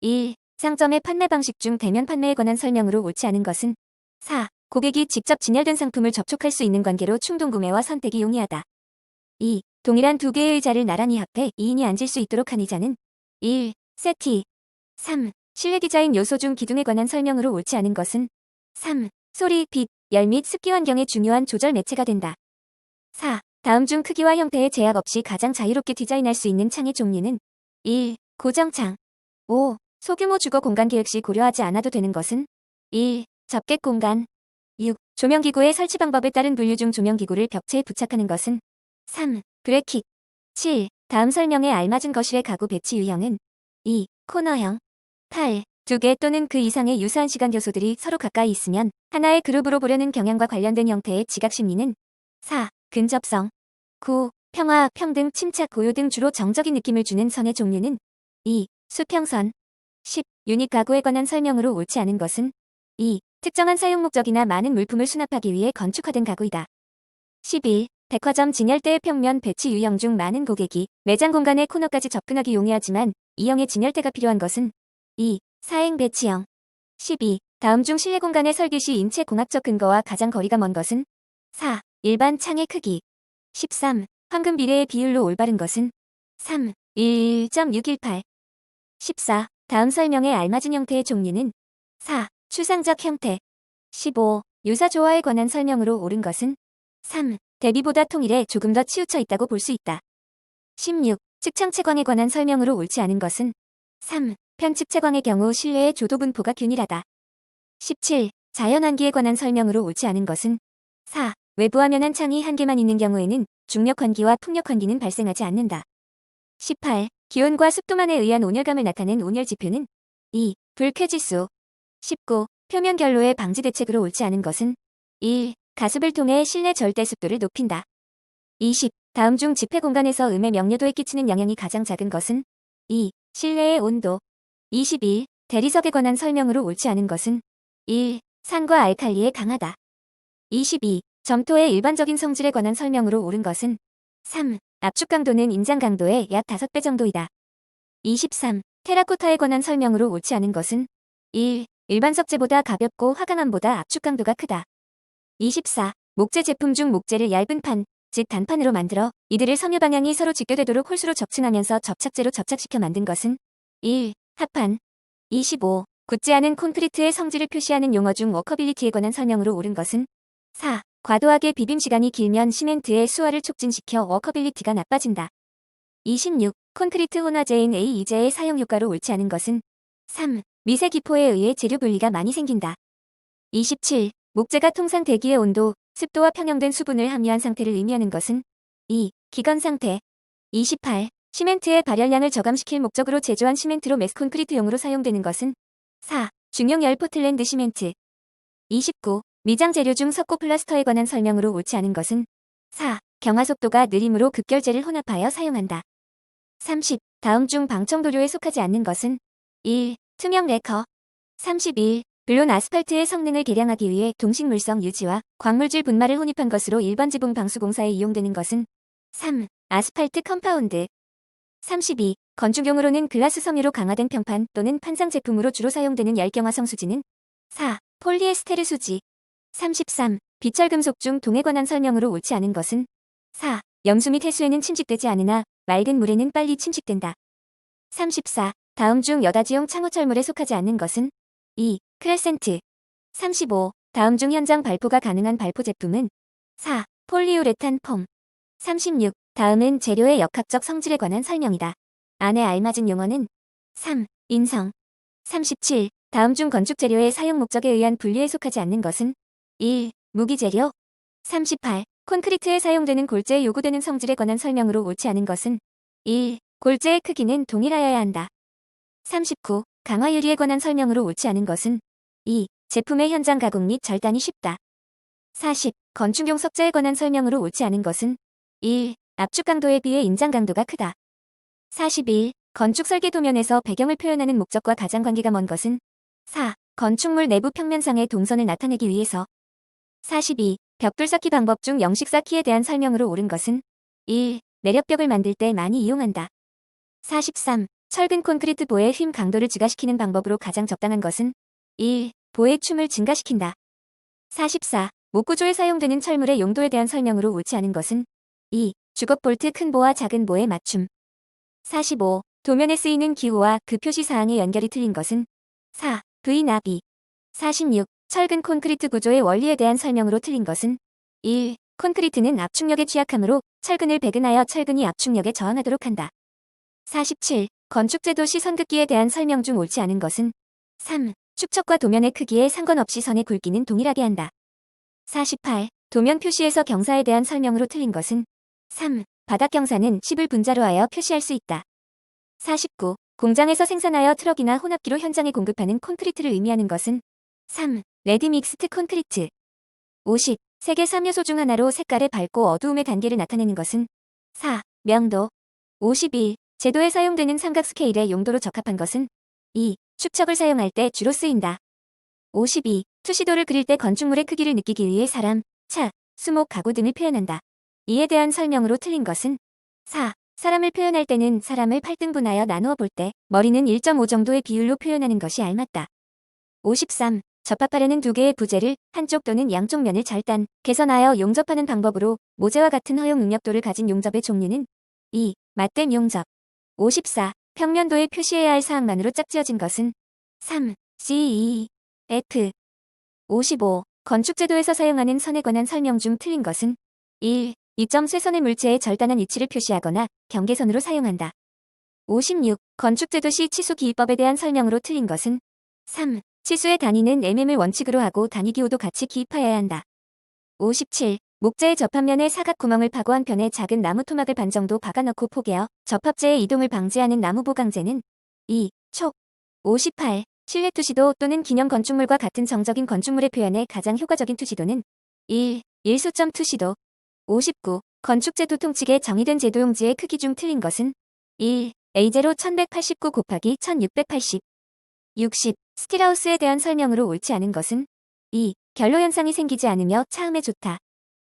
1. 상점의 판매 방식 중 대면 판매에 관한 설명으로 옳지 않은 것은 4. 고객이 직접 진열된 상품을 접촉할 수 있는 관계로 충동 구매와 선택이 용이하다. 2. 동일한 두 개의 의자를 나란히 합해 2인이 앉을 수 있도록 한 의자는 1. 세티 3. 실내 디자인 요소 중 기둥에 관한 설명으로 옳지 않은 것은 3. 소리, 빛, 열 및 습기 환경의 중요한 조절 매체가 된다. 4. 다음 중 크기와 형태의 제약 없이 가장 자유롭게 디자인할 수 있는 창의 종류는 1. 고정창 5. 소규모 주거 공간 계획 시 고려하지 않아도 되는 것은 1. 접객 공간 6. 조명기구의 설치 방법에 따른 분류 중 조명기구를 벽체에 부착하는 것은 3. 브레킷 7. 다음 설명에 알맞은 거실의 가구 배치 유형은 2. 코너형 8. 두 개 또는 그 이상의 유사한 시간 요소들이 서로 가까이 있으면 하나의 그룹으로 보려는 경향과 관련된 형태의 지각 심리는 4. 근접성 9. 평화, 평등, 침착, 고요 등 주로 정적인 느낌을 주는 선의 종류는 2. 수평선 10. 유닛 가구에 관한 설명으로 옳지 않은 것은 2. 특정한 사용 목적이나 많은 물품을 수납하기 위해 건축화된 가구이다. 11. 백화점 진열대의 평면 배치 유형 중 많은 고객이 매장 공간의 코너까지 접근하기 용이하지만 이형의 진열대가 필요한 것은 2. 사행 배치형 12. 다음 중 실내 공간의 설계 시 인체 공학적 근거와 가장 거리가 먼 것은 4. 일반 창의 크기 13. 황금 비례의 비율로 올바른 것은 3. 1.618 14. 다음 설명에 알맞은 형태의 종류는 4. 추상적 형태 15. 유사 조화에 관한 설명으로 옳은 것은 3. 대비보다 통일에 조금 더 치우쳐 있다고 볼 수 있다. 16. 측창 채광에 관한 설명으로 옳지 않은 것은 3. 편측 채광의 경우 실내의 조도 분포가 균일하다. 17. 자연 환기에 관한 설명으로 옳지 않은 것은 4. 외부 화면한 창이 한 개만 있는 경우에는 중력 환기와 풍력 환기는 발생하지 않는다. 18. 기온과 습도만에 의한 온열감을 나타낸 온열 지표는 2. 불쾌지수 19. 표면 결로의 방지 대책으로 옳지 않은 것은 1. 가습을 통해 실내 절대 습도를 높인다. 20. 다음 중 집회 공간에서 음의 명료도에 끼치는 영향이 가장 작은 것은 2. 실내의 온도 21. 대리석에 관한 설명으로 옳지 않은 것은 1. 산과 알칼리에 강하다. 22. 점토의 일반적인 성질에 관한 설명으로 옳은 것은 3. 압축 강도는 인장 강도의 약 5배 정도이다. 23. 테라코타에 관한 설명으로 옳지 않은 것은 1. 일반 석재보다 가볍고 화강암보다 압축 강도가 크다. 24. 목재 제품 중 목재를 얇은 판, 즉 단판으로 만들어 이들을 섬유 방향이 서로 직교되도록 홀수로 접층하면서 접착제로 접착시켜 만든 것은 1. 합판 25. 굳지 않은 콘크리트의 성질을 표시하는 용어 중 워커빌리티에 관한 설명으로 옳은 것은 4. 과도하게 비빔 시간이 길면 시멘트의 수화를 촉진시켜 워커빌리티가 나빠진다. 26. 콘크리트 혼화제인 A2제의 사용 효과로 옳지 않은 것은 3. 미세 기포에 의해 재료 분리가 많이 생긴다. 27. 목재가 통상 대기의 온도, 습도와 평형된 수분을 함유한 상태를 의미하는 것은 2. 기건 상태 28. 시멘트의 발열량을 저감시킬 목적으로 제조한 시멘트로 메스 콘크리트용으로 사용되는 것은 4. 중용열 포틀랜드 시멘트 29. 미장 재료 중 석고 플라스터에 관한 설명으로 옳지 않은 것은 4. 경화 속도가 느림으로 급결제를 혼합하여 사용한다. 30. 다음 중 방청도료에 속하지 않는 것은 1. 투명 레커 31. 블론 아스팔트의 성능을 개량하기 위해 동식물성 유지와 광물질 분말을 혼입한 것으로 일반 지붕 방수공사에 이용되는 것은 3. 아스팔트 컴파운드 32. 건축용으로는 글라스 섬유로 강화된 평판 또는 판상 제품으로 주로 사용되는 열경화 성 수지는 4. 폴리에스테르 수지 33. 비철금속 중 동에 관한 설명으로 옳지 않은 것은 4. 염수 및 해수에는 침식되지 않으나 맑은 물에는 빨리 침식된다. 34. 다음 중 여다지용 창호철물에 속하지 않는 것은 2. 크레센트 35. 다음 중 현장 발포가 가능한 발포 제품은 4. 폴리우레탄 폼 36. 다음은 재료의 역학적 성질에 관한 설명이다. 안에 알맞은 용어는 3. 인성 37. 다음 중 건축 재료의 사용 목적에 의한 분리에 속하지 않는 것은 1. 무기 재료 38. 콘크리트에 사용되는 골재에 요구되는 성질에 관한 설명으로 옳지 않은 것은 1. 골재의 크기는 동일하여야 한다. 39. 강화 유리에 관한 설명으로 옳지 않은 것은 2. 제품의 현장 가공 및 절단이 쉽다. 40. 건축용 석재에 관한 설명으로 옳지 않은 것은 1. 압축 강도에 비해 인장 강도가 크다. 41. 건축 설계 도면에서 배경을 표현하는 목적과 가장 관계가 먼 것은 4. 건축물 내부 평면상의 동선을 나타내기 위해서 42. 벽돌 쌓기 방법 중 영식 쌓기에 대한 설명으로 옳은 것은 1. 내력벽을 만들 때 많이 이용한다. 43. 철근 콘크리트 보의 힘 강도를 증가시키는 방법으로 가장 적당한 것은 1. 보의 춤을 증가시킨다. 44. 목구조에 사용되는 철물의 용도에 대한 설명으로 옳지 않은 것은 2. 주걱 볼트 큰 보와 작은 보의 맞춤. 45. 도면에 쓰이는 기호와 그 표시 사항의 연결이 틀린 것은 4. V 나비. 46. 철근 콘크리트 구조의 원리에 대한 설명으로 틀린 것은 1. 콘크리트는 압축력에 취약하므로 철근을 배근하여 철근이 압축력에 저항하도록 한다. 47. 건축제도 시 선긋기에 대한 설명 중 옳지 않은 것은 3. 축척과 도면의 크기에 상관없이 선의 굵기는 동일하게 한다. 48. 도면 표시에서 경사에 대한 설명으로 틀린 것은 3. 바닥 경사는 10을 분자로 하여 표시할 수 있다. 49. 공장에서 생산하여 트럭이나 혼합기로 현장에 공급하는 콘크리트를 의미하는 것은 3. 레디 믹스트 콘크리트 50. 세계 3요소 중 하나로 색깔의 밝고 어두움의 단계를 나타내는 것은 4. 명도 51. 제도에 사용되는 삼각 스케일의 용도로 적합한 것은 2. 축척을 사용할 때 주로 쓰인다. 52. 투시도를 그릴 때 건축물의 크기를 느끼기 위해 사람, 차, 수목, 가구 등을 표현한다. 이에 대한 설명으로 틀린 것은 4. 사람을 표현할 때는 사람을 8등분하여 나누어 볼 때 머리는 1.5 정도의 비율로 표현하는 것이 알맞다. 53. 접합하려는 두 개의 부재를 한쪽 또는 양쪽 면을 절단, 개선하여 용접하는 방법으로 모재와 같은 허용 능력도를 가진 용접의 종류는 2. 맞댐 용접 54. 평면도에 표시해야 할 사항만으로 짝지어진 것은 3. CE, F 55. 건축제도에서 사용하는 선에 관한 설명 중 틀린 것은 1. 이점 쇠선의 물체의 절단한 위치를 표시하거나 경계선으로 사용한다. 56. 건축제도 시 치수 기입법에 대한 설명으로 틀린 것은 3. 치수의 단위는 mm을 원칙으로 하고 단위 기호도 같이 기입하여야 한다. 57. 목재의 접합면에 사각 구멍을 파고 한 편에 작은 나무 토막을 반 정도 박아넣고 포개어 접합재의 이동을 방지하는 나무 보강재는 2. 촉. 58. 실내 투시도 또는 기념 건축물과 같은 정적인 건축물의 표현에 가장 효과적인 투시도는 1. 일수점 투시도 59. 건축제도 통칙에 정의된 제도용지의 크기 중 틀린 것은 1. A0 1189 곱하기 1680 60. 스틸하우스에 대한 설명으로 옳지 않은 것은 2. 결로 현상이 생기지 않으며 차음에 좋다.